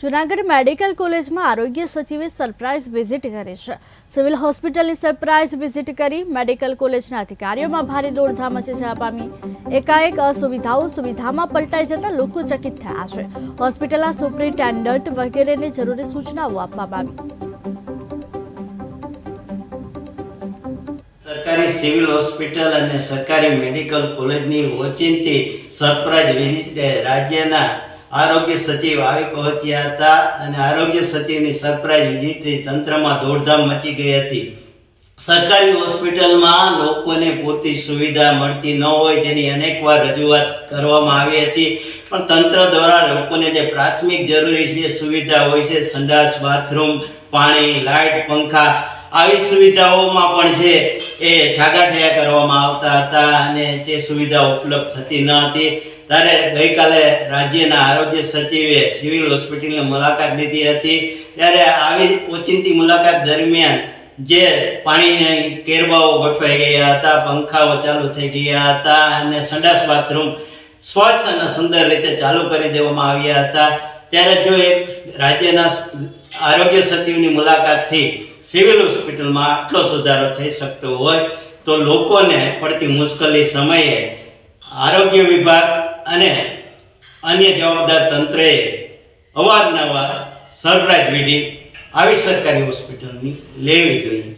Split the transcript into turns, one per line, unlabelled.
Junagadh medical કોલેજમાં આરોગ્ય સચિવે સરપ્રાઇઝ વિઝિટ કરી છે. સિવિલ હોસ્પિટલની સરપ્રાઇઝ વિઝિટ કરી મેડિકલ કોલેજના અધિકારીઓમાં ભારે દોડધામ મચી પામી. એકાએક અસુવિધાઓ સુવિધામાં પલટાઈ જતા લોકો ચકિત થયા છે. હોસ્પિટલના સુપ્રિન્ટેન્ડન્ટ વગેરેને જરૂરી સૂચનાઓ આપવામાં આવી.
સરકારી સિવિલ હોસ્પિટલ અને સરકારી મેડિકલ કોલેજની ઓચિંતી સરપ્રાઇઝ વિઝિટ રાજ્યના આરોગ્ય સચિવ આવી પહોંચ્યા હતા અને આરોગ્ય સચિવની સરપ્રાઇઝ વિઝિટથી તંત્રમાં દોડધામ મચી ગઈ હતી. સરકારી હોસ્પિટલમાં લોકોને પૂરતી સુવિધા મળતી ન હોય જેની અનેકવાર રજૂઆત કરવામાં આવી હતી. પણ તંત્ર દ્વારા લોકોને જે પ્રાથમિક જરૂરી છે સુવિધા હોય છે, સંડાસ, બાથરૂમ, પાણી, લાઇટ, પંખા આવી સુવિધાઓમાં પણ છે એ ઠાગાઠૈયા કરવામાં આવતા હતા અને તે સુવિધા ઉપલબ્ધ થતી ન હતી. ત્યારે ગઈકાલે રાજ્યના આરોગ્ય સચિવે સિવિલ હોસ્પિટલની મુલાકાત લીધી હતી. ત્યારે આવી ઓચિંતી મુલાકાત દરમિયાન જે પાણીની કેરબાઓ ગોઠવાઈ ગયા હતા, પંખાઓ ચાલુ થઈ ગયા હતા અને સંડાસ બાથરૂમ સ્વચ્છ અને સુંદર રીતે ચાલુ કરી દેવામાં આવ્યા હતા. ત્યારે જો એક રાજ્યના આરોગ્ય સચિવની મુલાકાતથી સિવિલ હોસ્પિટલમાં આટલો સુધારો થઈ શકતો હોય તો લોકોને પડતી મુશ્કેલી સમયે આરોગ્ય વિભાગ અને અન્ય જવાબદાર તંત્રએ અવારનવાર સરપ્રાઇઝ વિધિ આવી સરકારી હોસ્પિટલની લેવી જોઈએ.